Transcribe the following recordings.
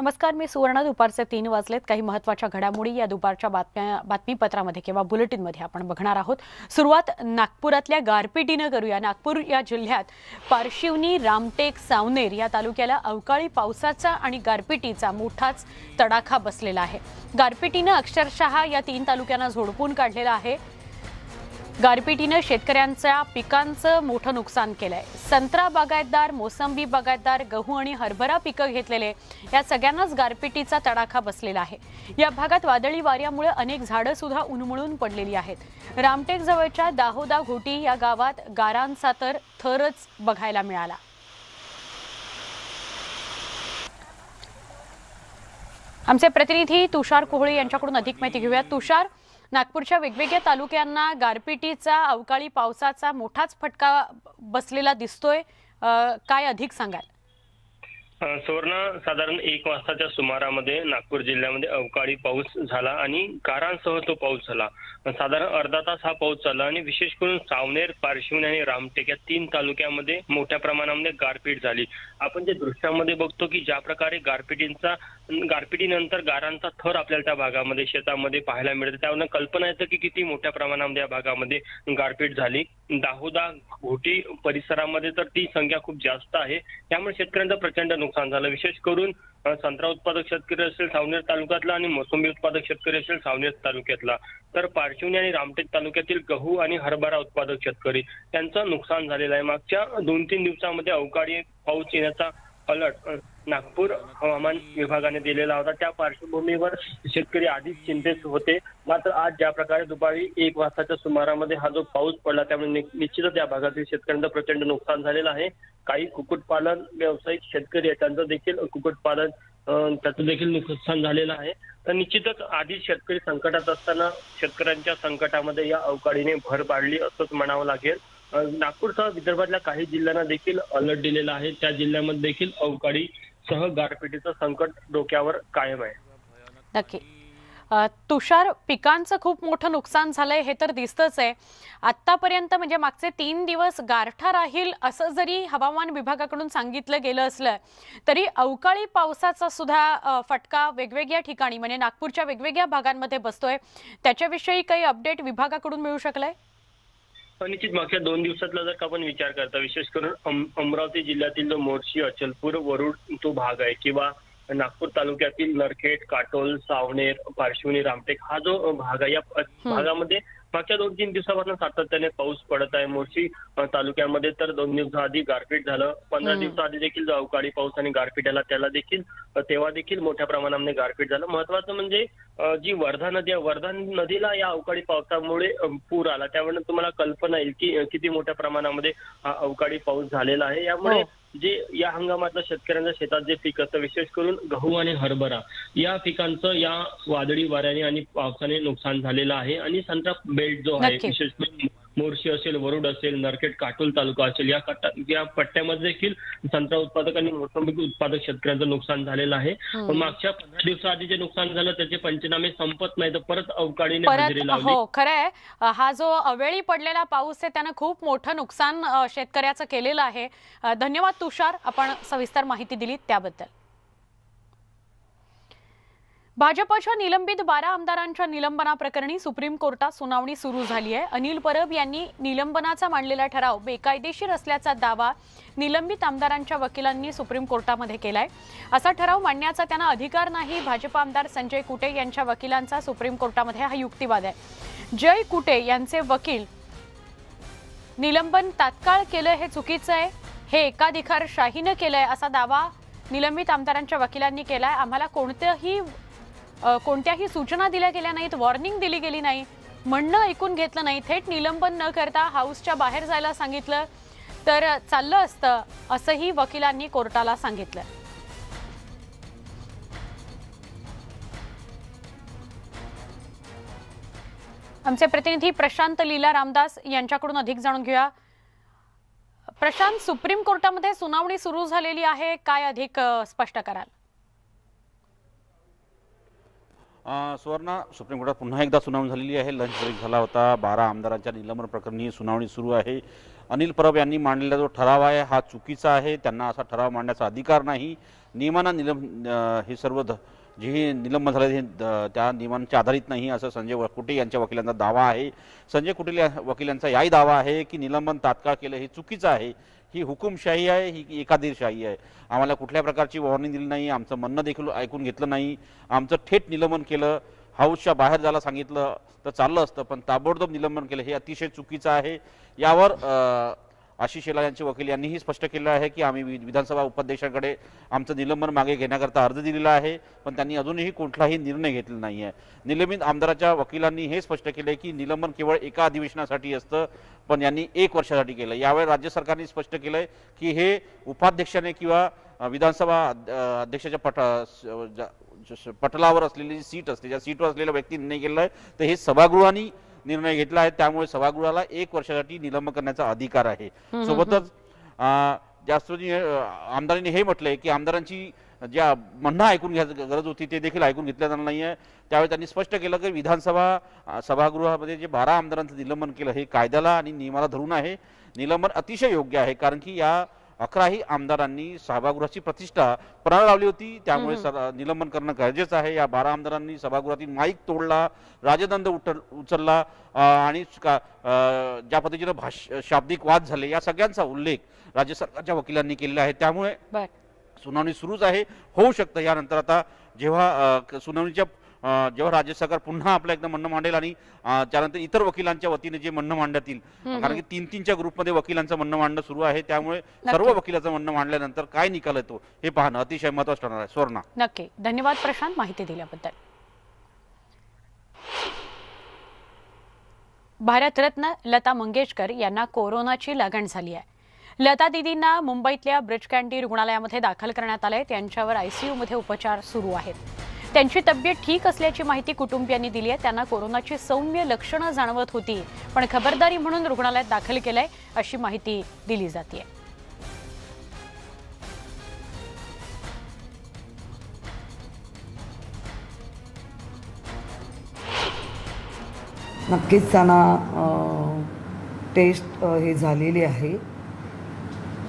नमस्कार मी सुवर्ण. दुपारचे तीन वाजलेत. काही महत्त्वाच्या घडामोडी या दुपारच्या बातम्या बातमीपत्रामध्ये किंवा बुलेटिनमध्ये आपण बघणार आहोत. सुरुवात नागपुरातल्या गारपिटीनं करूया. नागपूर या जिल्ह्यात पारशिवनी रामटेक सावनेर या तालुक्याला अवकाळी पावसाचा आणि गारपिटीचा मोठाच तडाखा बसलेला आहे. गारपिटीनं अक्षरशः या तीन तालुक्यांना झोडपून काढलेला आहे. गारपिटीनं शेतकऱ्यांच्या पिकांचं मोठं नुकसान केलंय. संत्रा बागायतदार मोसंबी बागायतदार गहू आणि हरभरा पिकं घेतलेले या सगळ्यांनाच गारपिटीचा तडाखा बसलेला आहे. या भागात वादळी वाऱ्यामुळे अनेक झाडं सुद्धा उन्मळून पडलेली आहेत. रामटेक जवळच्या दाहोदा घोटी या गावात गारांचा तर थरच बघायला मिळाला. आमचे प्रतिनिधी तुषार कोहळे यांच्याकडून अधिक माहिती घेऊया तुषार नागपूरच्या वेगवेगळ्या तालुक्यांना गारपिटीचा अवकाळी पावसाचा मोठाच फटका बसलेला दिसतोय. काय अधिक सांगाल? सुवर्ण साधारण एक वाजताच्या सुमारामध्ये नागपूर जिल्ह्यामध्ये अवकाळी पाऊस झाला आणि गारांसह तो पाऊस झाला. साधारण अर्धा तास हा पाऊस झाला आणि विशेष करून सावनेर पारशिवनी आणि रामटेक या तीन तालुक्यामध्ये मोठ्या प्रमाणामध्ये गारपीट झाली. आपण जे दृश्यामध्ये बघतो की ज्या प्रकारे गारपिटींचा गारपिटीनंतर गारांचा थर आपल्याला त्या भागामध्ये शेतामध्ये पाहायला मिळतं. त्यावरून कल्पना येतं की किती मोठ्या प्रमाणामध्ये या भागामध्ये गारपीट झाली. दाहोदा घोटी परिसरामध्ये तर ती संख्या खूप जास्त आहे. त्यामुळे शेतकऱ्यांचं प्रचंड नुकसान झालं. विशेष करून संत्रा उत्पादक शेतकरी असेल सावनेर तालुक्यातला आणि मोसंबी उत्पादक शेतकरी असेल सावनेर तालुक्यातला. तर पारशिवनी आणि रामटेक तालुक्यातील गहू आणि हरभरा उत्पादक शेतकरी त्यांचं नुकसान झालेलं आहे. मागच्या दोन तीन दिवसामध्ये अवकाळी पाऊस येण्याचा अलर्ट नागपूर हवामान विभागाने दिलेला होता. त्या पार्श्वभूमीवर शेतकरी आधीच चिंतेत होते. मात्र आज ज्या प्रकारे दुपारी एक वाजताच्या सुमारामध्ये हा जो पाऊस पडला त्यामुळे निश्चितच या भागातील शेतकऱ्यांचं प्रचंड नुकसान झालेलं आहे. काही कुक्कुटपालन व्यावसायिक शेतकरी आहेत त्यांचं देखील कुक्कुटपालन त्याचं देखील नुकसान झालेलं आहे. तर निश्चितच आधीच शेतकरी संकटात असताना शेतकऱ्यांच्या संकटामध्ये या अवकाळीने भर पाडली असंच म्हणावं लागेल. नागपूरसह विदर्भातल्या काही जिल्ह्यांना देखील अलर्ट दिलेला आहे. त्या जिल्ह्यामध्ये देखील अवकाळी सह गारपिटीचं संकट डोक्यावर कायम आहे. नक्की. तुषार पिकांचं खूप मोठं नुकसान झालंय हे तर दिसतच आहे. आत्तापर्यंत म्हणजे मागचे तीन दिवस गारठा राहील असं जरी हवामान विभागाकडून सांगितलं गेलं असलं तरी अवकाळी पावसाचा सुद्धा फटका वेगवेगळ्या ठिकाणी म्हणजे नागपूरच्या वेगवेगळ्या भागांमध्ये बसतोय. त्याच्याविषयी काही अपडेट विभागाकडून मिळू शकलंय? निश्चित मागच्या दोन दिवसातला जर का आपण विचार करता विशेष करून अम- अमरावती जिल्ह्यातील जो मोर्शी अचलपूर वरुड तो भाग आहे किंवा नागपूर तालुक्यातील नरखेड काटोल सावनेर पारशिवनी रामटेक हा जो भाग आहे या भागामध्ये मागच्या दोन तीन दिवसापासून सातत्याने पाऊस पडत आहे मोर्शी तालुक्यामध्ये. तर दोन दिवसाआधी गारपीट झालं. पंधरा. दिवसाआधी देखील जो अवकाळी पाऊस आणि गारपीट आला. त्याला देखील तेव्हा देखील मोठ्या प्रमाणामध्ये गारपीट झालं. महत्वाचं म्हणजे जी वर्धा नदी आहे वर्धा नदीला या अवकाळी पावसामुळे पूर आला. त्यामुळे तुम्हाला कल्पना येईल की किती मोठ्या प्रमाणामध्ये हा अवकाळी पाऊस झालेला आहे. यामुळे हो. जे या हंगामातलं शेतकऱ्यांच्या शेतात जे पीक असतं विशेष करून गहू आणि हरभरा या पिकांचं या वादळी वाऱ्याने आणि पावसाने नुकसान झालेलं आहे आणि संत्रा बेल्ट जो आहे. विशेष करून मोर्शी असेल वरुड असेल नरखेड काटोल तालुका असेल या कट्टा या पट्ट्यामध्ये देखील संत्रा उत्पादक आणि मोसंबी उत्पादक शेतकऱ्यांचं नुकसान झालेलं आहे. पण मागच्या पंधरा दिवसाआधी जे नुकसान झालं त्याचे पंचनामे संपत नाही तर परत अवकाळीने हजेरी लावली. हो खरं आहे अ, हा जो अवेळी पडलेला पाऊस आहे त्यानं खूप मोठं नुकसान शेतकऱ्याचं केलेलं आहे. धन्यवाद तुषार. आपण सविस्तर माहिती दिली त्याबद्दल. भाजपच्या निलंबित बारा आमदारांच्या निलंबनाप्रकरणी सुप्रीम कोर्टात सुनावणी सुरू झाली आहे. अनिल परब यांनी निलंबनाचा मांडलेला ठराव बेकायदेशीर असल्याचा दावा निलंबित आमदारांच्या वकिलांनी सुप्रीम कोर्टामध्ये केलाय. असा ठराव मांडण्याचा त्यांना अधिकार नाही. भाजप आमदार संजय कुटे यांच्या वकिलांचा सुप्रीम कोर्टामध्ये हा युक्तिवाद आहे. जय कुटे यांचे वकील निलंबन तात्काळ केलं हे चुकीचं आहे? हे एकाधिकार शाहीनं केलंय असा दावा निलंबित आमदारांच्या वकिलांनी केलाय. आम्हाला कोणतंही कोणत्याही सूचना दिल्या गेल्या नाहीत वॉर्निंग दिली गेली नाही. म्हणणं ऐकून घेतलं नाही. थेट निलंबन न करता हाऊसच्या बाहेर जायला सांगितलं. तर चाललं असतं असंही वकिलांनी कोर्टाला सांगितलं. आमचे प्रतिनिधी प्रशांत लीला रामदास यांच्याकडून अधिक जाणून घेऊया. प्रशांत सुप्रीम कोर्टामध्ये सुनावणी सुरू झालेली आहे. काय अधिक स्पष्ट कराल अ, सुवर्णा सुप्रीम कोर्टात पुन्हा एकदा सुनावणी झालेली आहे. लंच ब्रेक झाला होता. बारा आमदारांच्या निलंबन प्रकरणी सुनावणी सुरू आहे. अनिल परब यांनी मांडलेला जो ठराव आहे हा चुकीचा आहे. त्यांना असा ठराव मांडण्याचा अधिकार नाही. नियमानं निलंब हे सर्व जे हे निलंबन झालं हे द- त्या नियमांच्या आधारित नाही असं संजय व- कुटे यांच्या वकिलांचा दावा आहे. संजय कुटे या वकिलांचा याही दावा आहे की निलंबन तात्काळ केलं हे चुकीचं आहे. ही हुकुमशाही आहे ही एकादीरशाही आहे. आम्हाला कुठल्या प्रकारची वॉर्निंग दिली नाही आमचं म्हणणं देखील ऐकून घेतलं नाही. आमचं थेट निलंबन केलं. हाऊसच्या बाहेर जायला सांगितलं तर चाललं असतं पण ताबडतोब निलंबन केलं. हे अतिशय चुकीचं आहे. यावर आशिष शेलार यांचे वकील यांनीही स्पष्ट केलं आहे की आम्ही वि- विधानसभा उपाध्यक्षांकडे आमचं निलंबन मागे घेण्याकरता अर्ज दिलेला आहे पण त्यांनी अजूनही कुठलाही निर्णय घेतला नाही आहे निलंबित आमदाराच्या वकिलांनी हे स्पष्ट केले की निलंबन केवळ एका अधिवेशनासाठी असतं पण यांनी एक वर्षासाठी केलं यावेळी राज्य सरकारने स्पष्ट केलंय की हे उपाध्यक्षाने किंवा विधानसभा अध्यक्षाच्या पट पटलावर असलेली जी सीट असते ज्या सीटवर असलेल्या व्यक्तींनी निर्णय आहे तर हे सभागृहाने निर्णय घेतला आहे. त्यामुळे सभागृहाला एक वर्षासाठी निलंबन करण्याचा अधिकार आहे. सोबतच अ, आमदारांनी हे म्हटलंय की आमदारांची ज्या म्हणणं ऐकून घ्यायची गरज होती ते देखील ऐकून घेतलं जाणार नाही आहे त्यावेळी त्यांनी स्पष्ट केलं की विधानसभा सभागृहामध्ये जे बारा आमदारांचं निलंबन केलं हे कायद्याला आणि नियमाला धरून आहे. निलंबन अतिशय योग्य आहे कारण की या अकराही आमदारांनी सभागृहाची प्रतिष्ठा पणाला लावली होती. त्यामुळे निलंबन करणं गरजेचं आहे. या बारा आमदारांनी सभागृहातील माईक तोडला राजदंड उठल उचलला आणि ज्या पद्धतीनं भाष शाब्दिक वाद झाले या सगळ्यांचा उल्लेख राज्य सरकारच्या वकिलांनी केलेला आहे. त्यामुळे सुनावणी सुरूच आहे. होऊ शकतं यानंतर आता जेव्हा सुनावणीच्या जेव्हा राज्य सरकार पुन्हा आपलं एकदा म्हणणं मांडेल आणि त्यानंतर इतर वकिलांच्या वतीने जे म्हणणं मांडतील कारण की तीन तीनच्या ग्रुपमध्ये वकिलांचं म्हणणं मांडणं सुरू आहे त्यामुळे सर्व वकिलाचं म्हणणं मांडल्यानंतर काय निकाल येतो हे पाहणं अतिशय महत्वाचं ठरणार आहे. स्वर्णा. नक्की. धन्यवाद प्रशांत माहिती दिल्याबद्दल. भारतरत्न लता मंगेशकर यांना कोरोनाची लागण झाली आहे. लता दिदींना मुंबईतल्या ब्रिज कँडी रुग्णालयामध्ये दाखल करण्यात आलंय त्यांच्यावर आयसीयू मध्ये उपचार सुरू आहेत. त्यांची तब्येत ठीक असल्याची माहिती कुटुंबियांनी दिली आहे. त्यांना कोरोनाची सौम्य लक्षणं जाणवत होती. पण खबरदारी म्हणून रुग्णालयात दाखल केलंय अशी माहिती दिली जाते नक्कीच त्यांना टेस्ट हे झालेली आहे.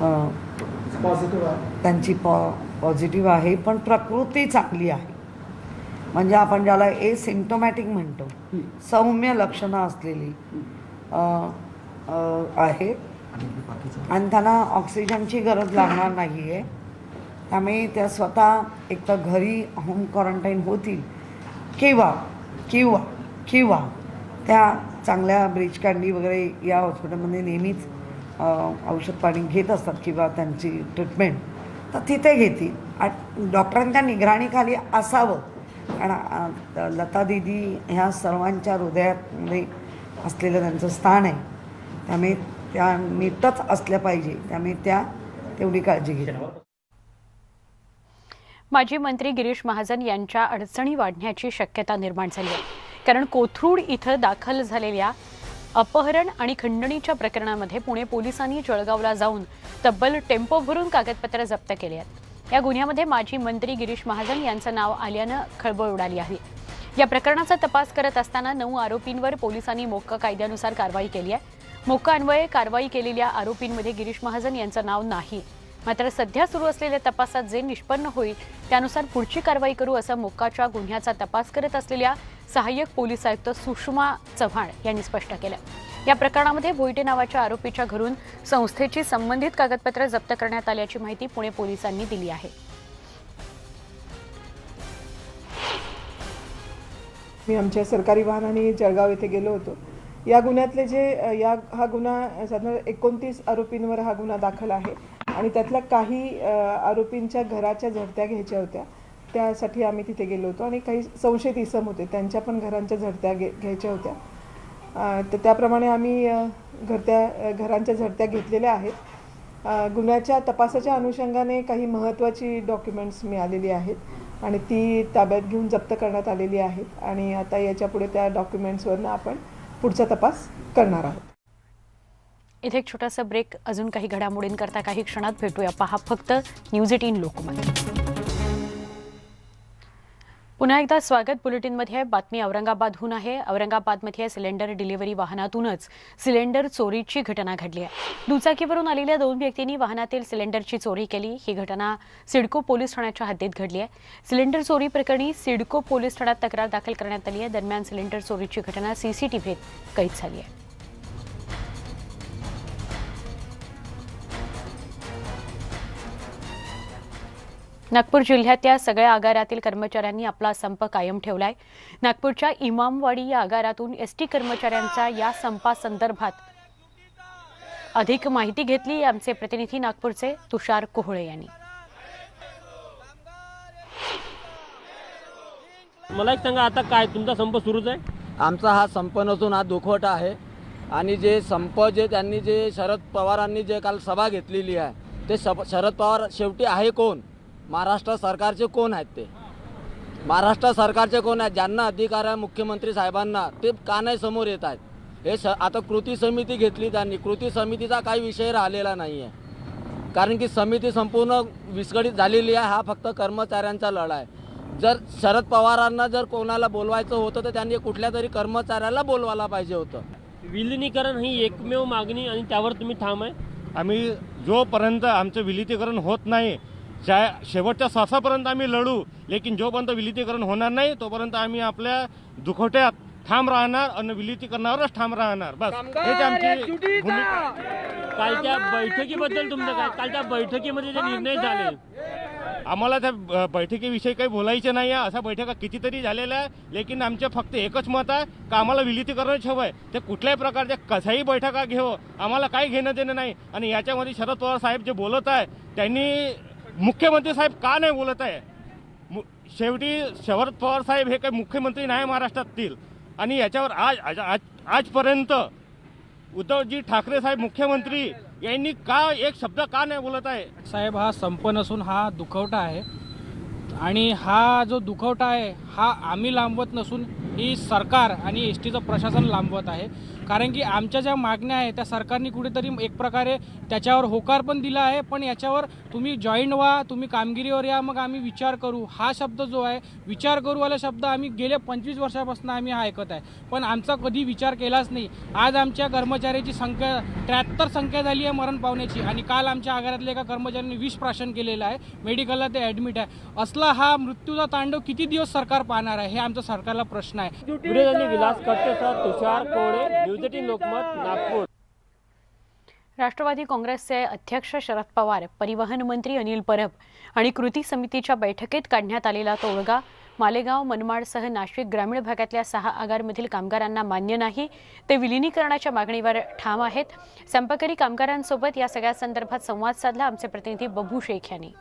अ, त्यांची पॉ पॉझिटिव्ह आहे पण प्रकृती चांगली आहे. म्हणजे आपण ज्याला ए सिम्टोमॅटिक म्हणतो सौम्य लक्षणं असलेली आहे. आणि त्यांना ऑक्सिजनची गरज लागणार नाही आहे त्यामुळे त्या स्वतः एक तर घरी होम क्वारंटाईन होतील. किंवा किंवा किंवा त्या चांगल्या ब्रिज कँडी वगैरे या हॉस्पिटलमध्ये नेहमीच औषध पाणी घेत असतात किंवा त्यांची ट्रीटमेंट तर तिथे घेतील. डॉक्टरांच्या निगराणीखाली असावं. कारण लता दिदी ह्या सर्वांच्या हृदयामध्ये असलेलं त्यांचं स्थान आहे. त्यामुळे त्या नीटच असल्या पाहिजे. त्यामुळे त्या तेवढी काळजी घेतात माजी मंत्री गिरीश महाजन यांच्या अडचणी वाढण्याची शक्यता निर्माण झाली आहे. कारण कोथरूड इथं दाखल झालेल्या अपहरण आणि खंडणीच्या प्रकरणामध्ये पुणे पोलिसांनी जळगावला जाऊन तब्बल टेम्पो भरून कागदपत्र जप्त केली आहेत. या गुन्ह्यामध्ये माजी मंत्री गिरीश महाजन यांचं नाव आल्यानं खळबळ उडाली आहे. या प्रकरणाचा तपास करत असताना नऊ आरोपींवर पोलिसांनी मोक्का कायद्यानुसार कारवाई केली आहे. मोक्का अन्वये कारवाई केलेल्या आरोपींमध्ये गिरीश महाजन यांचं नाव नाही. मात्र सध्या सुरू असलेल्या तपासात जे निष्पन्न होईल त्यानुसार पुढची कारवाई करू असं मोक्काच्या गुन्ह्याचा तपास करत असलेल्या सहाय्यक पोलीस आयुक्त सुषमा चव्हाण यांनी स्पष्ट केलं. या प्रकरणामध्ये भोईटे नावाच्या आरोपीच्या घरून संस्थेची संबंधित कागदपत्र जप्त करण्यात आल्याची माहिती पुणे पोलिसांनी दिली आहे. मी आमच्या सरकारी वाहनाने जळगाव येथे गेलो होतो. या गुन्ह्यातले जे या हा गुन्हा साधारण एकोणतीस आरोपींवर हा गुन्हा दाखल आहे आणि त्यातल्या काही आरोपींच्या घराच्या झडत्या घ्यायच्या होत्या. त्यासाठी आम्ही तिथे गेलो होतो आणि काही संशयित इसम होते. त्यांच्या पण घरांच्या झडत्या घे घ्यायच्या होत्या. तर त्याप्रमाणे आम्ही घरत्या घरांच्या झडत्या घेतलेल्या आहेत. गुन्ह्याच्या तपासाच्या अनुषंगाने काही महत्त्वाची डॉक्युमेंट्स मिळालेली आहेत आणि ती ताब्यात घेऊन जप्त करण्यात आलेली आहेत आणि आता याच्यापुढे त्या डॉक्युमेंट्सवरनं आपण पुढचा तपास करणार आहोत. इथे एक छोटासा ब्रेक अजून काही घडामोडींकरता काही क्षणात भेटूया. पहा फक्त न्यूज एटीन लोकमत. पुन्हा एकदा स्वागत बुलेटिनमध्ये आहे. बातमी औरंगाबादहून आहे. औरंगाबादमध्ये सिलेंडर डिलिव्हरी वाहनातूनच सिलेंडर चोरीची घटना घडली आहे. दुचाकीवरून आलेल्या दोन व्यक्तींनी वाहनातील सिलेंडरची चोरी केली. ही घटना सिडको पोलीस ठाण्याच्या हद्दीत घडली आहे. सिलेंडर चोरी प्रकरणी सिडको पोलीस ठाण्यात तक्रार दाखल करण्यात आली आहे. दरम्यान सिलेंडर चोरीची घटना सीसीटीव्हीत कैद झाली आहे. नागपूर जिल्ह्यातल्या सगळ्या आगारातील कर्मचाऱ्यांनी आपला संप कायम ठेवलाय. नागपूरच्या इमामवाडी या आगारातून एस टी कर्मचाऱ्यांचा या संपासंदर्भात अधिक माहिती घेतली. आमचे प्रतिनिधी नागपूरचे तुषार कोहळे यांनी. मला एक सांगा आता काय तुमचा संप सुरूच आहे? आमचा हा संप नसून हा दुखवटा आहे. आणि जे संप जे त्यांनी जे शरद पवारांनी जे काल सभा घेतलेली आहे ते शरद पवार शेवटी आहे कोण? महाराष्ट्र सरकारचे कोण आहेत ते? महाराष्ट्र सरकारचे कोण आहेत? ज्यांना अधिकार आहे मुख्यमंत्री साहेबांना ते का नाही समोर येत आहेत? हे स आता कृती समिती घेतली त्यांनी. कृती समितीचा काही विषय राहिलेला नाही आहे कारण की समिती संपूर्ण विस्कळीत झालेली आहे. हा फक्त कर्मचाऱ्यांचा लढा आहे. जर शरद पवारांना जर कोणाला बोलवायचं होतं तर त्यांनी कुठल्या तरी कर्मचाऱ्याला बोलवायला पाहिजे होतं. विलिनीकरण ही एकमेव मागणी आणि त्यावर तुम्ही ठाम आहे? आम्ही जोपर्यंत आमचं विलितीकरण होत नाही ज्या शेवटच्या श्वासापर्यंत आम्ही लढू लेकिन जोपर्यंत विलितीकरण होणार नाही तोपर्यंत आम्ही आपल्या दुखवट्यात ठाम राहणार आणि विलितीकरणावरच ठाम राहणार. बस. हेच आमची भूमिका कालच्या बैठकीबद्दल तुमचं काय कालच्या बैठकीमध्ये जे निर्णय झाले. आम्हाला त्या ब- बैठकीविषयी काही बोलायचे नाही आहे. अशा बैठका कितीतरी झालेल्या आहे लेकिन आमचे फक्त एकच मत आहे का आम्हाला विलितीकरणच हवं आहे ते कुठल्याही प्रकारच्या कशाही बैठका घेऊ आम्हाला काही घेणं देणं नाही. आणि याच्यामध्ये शरद पवार साहेब जे बोलत आहे त्यांनी मुख्यमंत्री साहेब का नाही बोलत आहे? मु- शेवटी शरद पवार साहेब हे काही मुख्यमंत्री नाही महाराष्ट्रातील. आणि याच्यावर आज आज आज- आजपर्यंत उद्धवजी ठाकरे साहेब मुख्यमंत्री यांनी का एक शब्द का नाही बोलत आहे? साहेब हा संप नसून हा दुखवटा आहे. आणि हा जो दुखवटा आहे हा आम्ही लांबवत नसून ही सरकार आणि एस टीचं प्रशासन लांबवत आहे. कारण की आमच्या ज्या मागण्या आहेत त्या सरकारने कुठेतरी एक प्रकारे त्याच्यावर होकार पण दिला आहे पण याच्यावर तुम्ही जॉईंट व्हा तुम्ही कामगिरीवर या मग आम्ही विचार करू. हा शब्द जो आहे विचार करूवाला शब्द आम्ही गेल्या पंचवीस वर्षापासून आम्ही हा ऐकत आहे. पण आमचा कधी विचार केलाच नाही. आज आमच्या कर्मचाऱ्याची संख्या त्र्याहत्तर संख्या झाली आहे मरण पावण्याची आणि काल आमच्या आगारातल्या एका कर्मचाऱ्यांनी विष प्राशन केलेलं आहे. मेडिकलला ते ॲडमिट आहे. असला हा मृत्यूचा तांडव किती दिवस सरकार पाहणार आहे हे आमचा सरकारला प्रश्न आहे. विलास कट्टेसह तुषार कोळे न्यूज एटीन लोकमत नागपूर. राष्ट्रवादी काँग्रेसचे अध्यक्ष शरद पवार परिवहन मंत्री अनिल परब आणि कृती समितीच्या बैठकीत काढण्यात आलेला तोडगा मालेगाव मनमाडसह नाशिक ग्रामीण भागातल्या सहा आगारमधील कामगारांना मान्य नाही. ते विलिनीकरणाच्या मागणीवर ठाम आहेत. संपकरी कामगारांसोबत या सगळ्या संदर्भात संवाद साधला. आमचे प्रतिनिधी बबू शेख यांनी.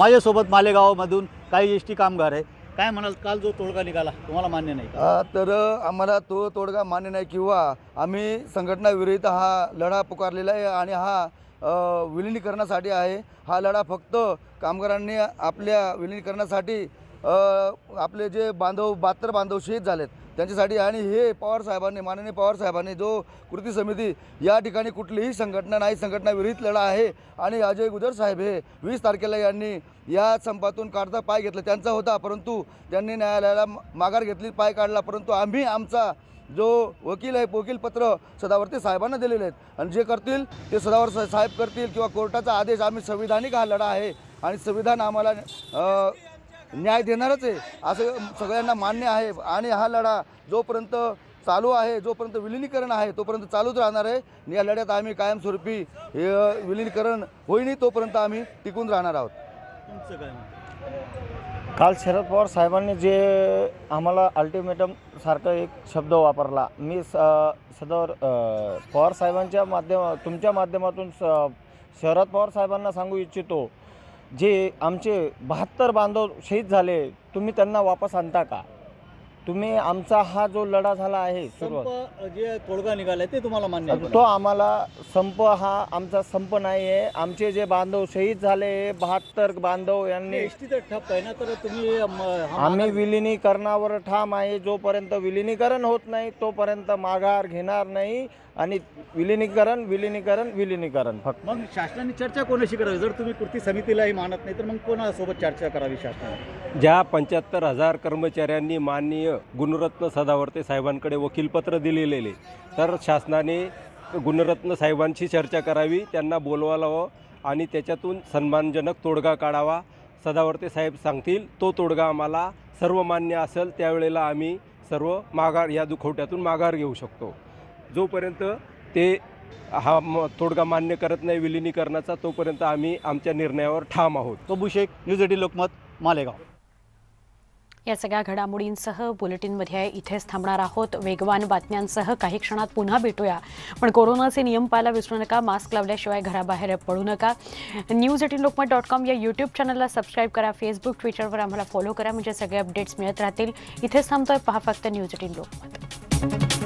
माझ्यासोबत मालेगावमधून काही एस टी कामगार आहे काय म्हणाल काल जो तोडगा निघाला तुम्हाला मान्य नाही अ, तर आम्हाला तो तोडगा मान्य नाही किंवा आम्ही संघटनाविरुद्ध हा लढा पुकारलेला आहे आणि हा अ, विलिनीकरणासाठी आहे. हा लढा फक्त कामगारांनी आपल्या विलिनीकरणासाठी अ, आपले जे बांधव बात्र बांधव शहीद झालेत त्यांच्यासाठी आणि हे पवार साहेबांनी माननीय पवार साहेबांनी जो कृती समिती या ठिकाणी कुठलीही संघटना नाही संघटनाविरहित लढा आहे आणि अजय गुजर साहेब हे वीस तारखेला यांनी या संपातून काढता पाय घेतला. त्यांचा होता परंतु त्यांनी न्यायालयाला माघार घेतली पाय काढला. परंतु आम्ही आमचा जो वकील आहे वकीलपत्र सदावर्ती साहेबांना दिलेले आहेत. आणि जे करतील ते सदावर सा- साहेब करतील किंवा कोर्टाचा आदेश आम्ही संविधानिक हा लढा आहे आणि संविधान आम्हाला न्याय देणारच आहे. असं सगळ्यांना मान्य आहे. आणि हा लढा जोपर्यंत चालू आहे जोपर्यंत विलिनीकरण आहे तोपर्यंत चालूच राहणार आहे. आणि या लढ्यात आम्ही कायमस्वरूपी हे विलिनीकरण होईनी तोपर्यंत आम्ही टिकून राहणार आहोत? काल शरद पवार साहेबांनी जे आम्हाला अल्टिमेटम सारखं एक शब्द वापरला. मी स सदर पवार साहेबांच्या माध्यम तुमच्या माध्यमातून स शरद पवार साहेबांना सांगू इच्छितो जे आमचे बहात्तर बांधव शहीद झाले तुम्ही त्यांना वापस आणता का? तुम्ही आमचा हा जो लढा झाला आहे सुरुवात. जे तोडगा निघालाय ते तुम्हाला मान्य तो? आम्हाला संप हा आमचा संप नाही आहे. आमचे जे बांधव शहीद झाले बहात्तर बांधव यांनी ठप्प आहे ना तर तुम्ही आम्ही विलिनीकरणावर ठाम आहे. जोपर्यंत विलिनीकरण होत नाही तोपर्यंत माघार घेणार नाही. आणि विलिनीकरण विलिनीकरण विलिनीकरण फक्त. मग शासनाने चर्चा कोणाशी करावी? जर तुम्ही कृती समितीलाही मानत नाही तर मग कोणासोबत चर्चा करावी शासनाने? ज्या पंच्याहत्तर हजार कर्मचाऱ्यांनी माननीय गुणरत्न सदावर्ते साहेबांकडे वकीलपत्र दिलेले तर शासनाने गुणरत्न साहेबांशी चर्चा करावी त्यांना बोलवावं आणि त्याच्यातून सन्मानजनक तोडगा काढावा. सदावर्ते साहेब सांगतील तो तोडगा आम्हाला सर्व मान्य असेल त्यावेळेला आम्ही सर्व माघार या दुखवट्यातून माघार घेऊ शकतो. जोपर्यंत ते हा म तोडगा मान्य करत नाही विलिनीकरणाचा तोपर्यंत आम्ही आमच्या निर्णयावर ठाम आहोत. Kabu Shaikh news eighteen Lokmat Malegaon. या सगळ्या घडामोडींसह बुलेटिनमध्ये इथेच थांबणार आहोत. वेगवान बातम्यांसह काही क्षणात पुन्हा भेटूया. पण कोरोनाचे नियम पाहायला विसरू नका. मास्क लावल्याशिवाय घराबाहेर पडू नका. News eighteen Lokmat dot com या यूट्यूब चॅनलला सबस्क्राईब करा. फेसबुक ट्विटरवर आम्हाला फॉलो करा. म्हणजे सगळे अपडेट्स मिळत राहतील. इथेच थांबतोय पहा फक्त न्यूज एटीन लोकमत.